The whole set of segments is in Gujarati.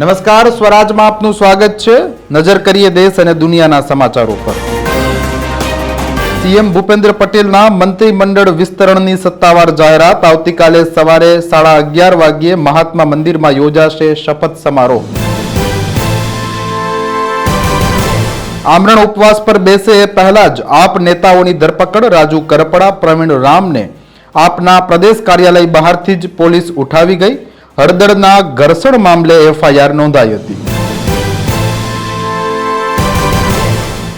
નમસ્કાર, સ્વરાજમાં આપનું સ્વાગત છે. નજર કરીએ દેશ અને દુનિયાના સમાચારો પર. સીએમ ભૂપેન્દ્ર પટેલના મંત્રીમંડળ વિસ્તરણની સત્તાવાર જાહેરાત આવતીકાલે સવારે સાડા અગિયાર વાગ્યે મહાત્મા મંદિરમાં યોજાશે શપથ સમારોહ. આમરણ ઉપવાસ પર બેસે એ પહેલા જ આપ નેતાઓની ધરપકડ. રાજુ કરપડા, પ્રવીણ રામને આપના પ્રદેશ કાર્યાલય બહારથી જ પોલીસ ઉઠાવી ગઈ. હળદરના ઘર્ષણ મામલે એફઆઈઆર નોંધાઈ હતી.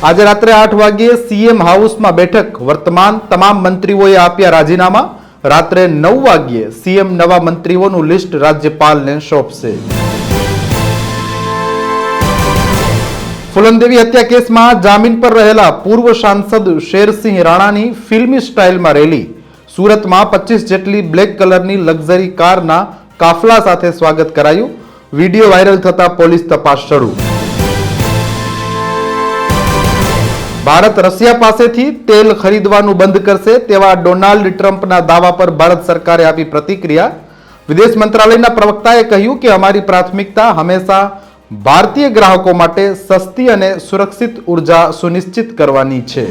આજે રાત્રે આઠ વાગ્યે સીએમ હાઉસમાં બેઠક. વર્તમાન તમામ મંત્રીઓએ આપ્યા રાજીનામા. રાત્રે નવ વાગ્યે સીએમ નવા મંત્રીઓનું લિસ્ટ રાજ્યપાલને સોંપશે. ફુલનદેવી હત્યા કેસમાં જામીન પર રહેલા પૂર્વ સાંસદ શેરસિંહ રાણાની ફિલ્મી સ્ટાઇલમાં રેલી. સુરતમાં પચીસ જેટલી બ્લેક કલરની લક્ઝરી કારના કાફલા સાથે સ્વાગત કરાયું. વીડિયો વાયરલ થતા પોલીસ તપાસ શરૂ. ભારત રશિયા પાસેથી તેલ ખરીદવાનું બંધ કરશે તેવા ડોનાલ્ડ ટ્રમ્પના દાવા પર ભારત સરકારે આપી પ્રતિક્રિયા. વિદેશ મંત્રાલયના પ્રવક્તાએ કહ્યું કે અમારી પ્રાથમિકતા હંમેશા ભારતીય ગ્રાહકો માટે સસ્તી અને સુરક્ષિત ઊર્જા સુનિશ્ચિત કરવાની છે.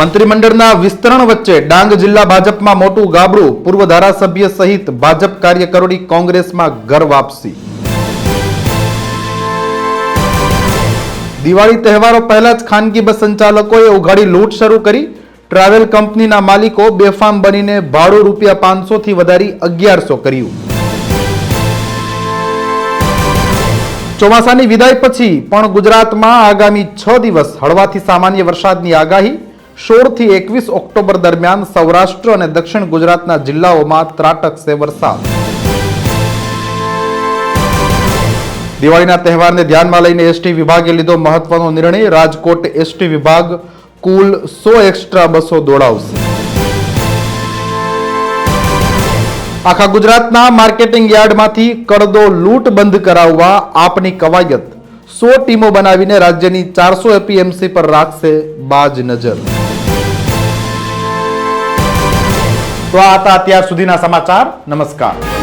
મંત્રીમંડળના વિસ્તરણ વચ્ચે ડાંગ જિલ્લા ભાજપમાં મોટું ગાબડું, પૂર્વ ધારાસભ્ય સહિત ભાજપ કાર્યકરોની કોંગ્રેસમાં ઘર વાપસી. દિવાળી તહેવારો પહેલા જ ખાનગી બસ સંચાલકોએ ઉઘાડી લૂંટ શરૂ કરી. ટ્રાવેલ કંપનીના માલિકો બેફામ બનીને ભાડું રૂપિયા પાંચસો થી વધારી અગિયારસો કર્યું. ચોમાસાની વિદાય પછી પણ ગુજરાતમાં આગામી છ દિવસ હળવાથી સામાન્ય વરસાદની આગાહી. સોળથી એકવીસ ઓક્ટોબર દરમિયાન સૌરાષ્ટ્ર અને દક્ષિણ ગુજરાતના જિલ્લાઓમાં ત્રાટકશે વરસાદ. દિવાળીના તહેવારને ધ્યાનમાં લઈને એસટી વિભાગે લીધો મહત્વનો નિર્ણય. રાજકોટ એસટી વિભાગ કુલ સો એક્સ્ટ્રા બસો દોડાવશે. આખા ગુજરાતના માર્કેટિંગ યાર્ડમાંથી કરદો લૂંટ બંધ કરાવવા આપની કવાયત. સો ટીમો બનાવીને રાજ્યની ચારસો એપીએમસી પર રાખશે બાજ નજર. તો આ હતા અત્યાર સુધીના સમાચાર. નમસ્કાર.